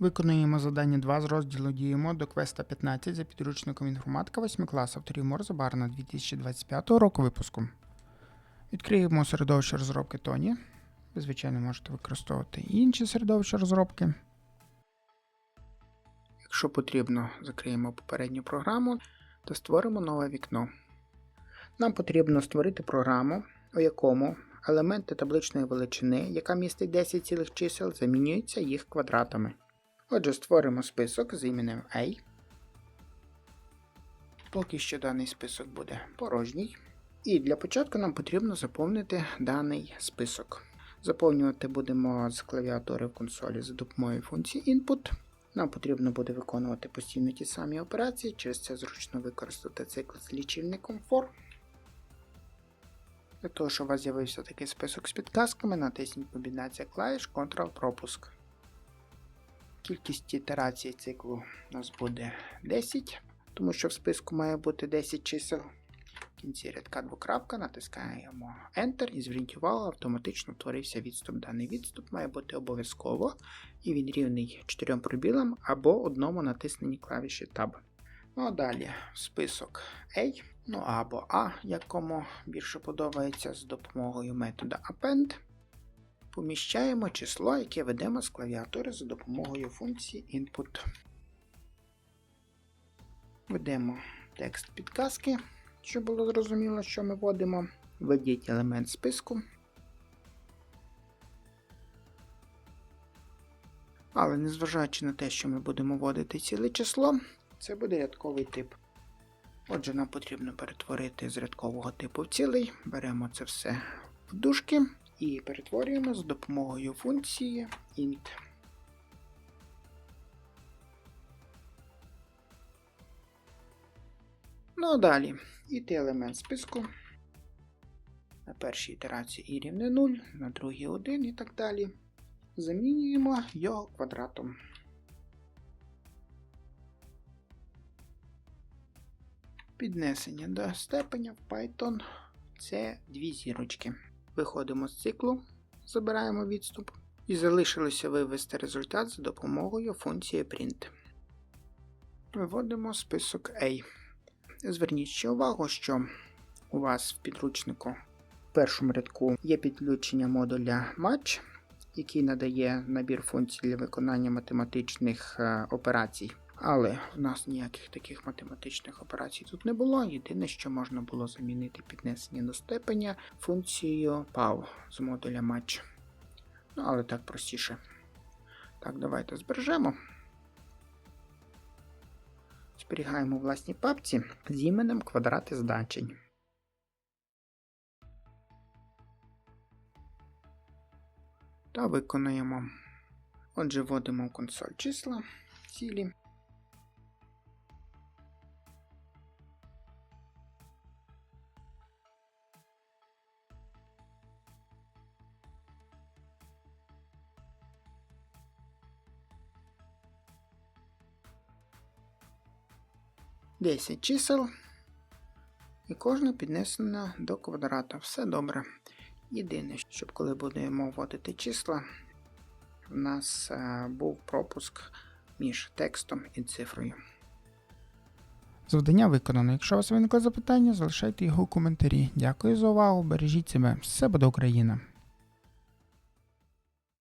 Виконуємо завдання 2 з розділу Діємо до квеста 15 за підручником інформатика 8 клас авторів Морза Барна 2025 року випуску. Відкриємо середовище розробки Тоні. Ви, звичайно, можете використовувати інші середовища розробки. Якщо потрібно, закриємо попередню програму та створимо нове вікно. Нам потрібно створити програму, у якому елементи табличної величини, яка містить 10 цілих чисел, замінюються їх квадратами. Отже, створимо список з іменем A. Поки що даний список буде порожній. І для початку нам потрібно заповнити даний список. Заповнювати будемо з клавіатури в консолі за допомогою функції Input. Нам потрібно буде виконувати постійно ті самі операції, через це зручно використати цикл з лічильником for. Для того, щоб у вас з'явився такий список з підказками, натисніть комбінація клавіш Ctrl-пропуск. Кількість ітерацій циклу у нас буде 10, тому що в списку має бути 10 чисел. В кінці рядка двокрапка, натискаємо Enter і зверніть автоматично утворився відступ. Даний відступ має бути обов'язково і він рівний 4 пробілам або одному натисненні клавіші Tab. Ну а далі список A, ну або A, якому більше подобається з допомогою методу append. Поміщаємо число, яке ведемо з клавіатури за допомогою функції input. Ведемо текст підказки, щоб було зрозуміло, що ми вводимо. Введіть елемент списку. Але незважаючи на те, що ми будемо вводити ціле число, це буде рядковий тип. Отже, нам потрібно перетворити з рядкового типу в цілий. Беремо це все в дужки і перетворюємо з допомогою функції int. Ну а далі іти елемент списку. На першій ітерації і рівне 0, на другій 1 і так далі. Замінюємо його квадратом. Піднесення до степеня в Python це дві зірочки. Виходимо з циклу, забираємо відступ і залишилося вивести результат за допомогою функції print. Виводимо список A. Зверніть ще увагу, що у вас в підручнику в першому рядку є підключення модуля Match, який надає набір функцій для виконання математичних е, операцій. Але в нас ніяких таких математичних операцій тут не було. Єдине, що можна було замінити піднесення до степеня функцією PAV з модуля Match. Ну, але так простіше. Так, давайте збережемо. Зберігаємо у власній папці з іменем квадрати значень. Та виконуємо. Отже, вводимо в консоль числа цілі. Десять чисел. І кожна піднесена до квадрата. Все добре. Єдине, щоб коли будемо вводити числа, в нас е, був пропуск між текстом і цифрою. Завдання виконано. Якщо у вас виникли запитання, залишайте його у коментарі. Дякую за увагу. Бережіть себе. Все буде Україна!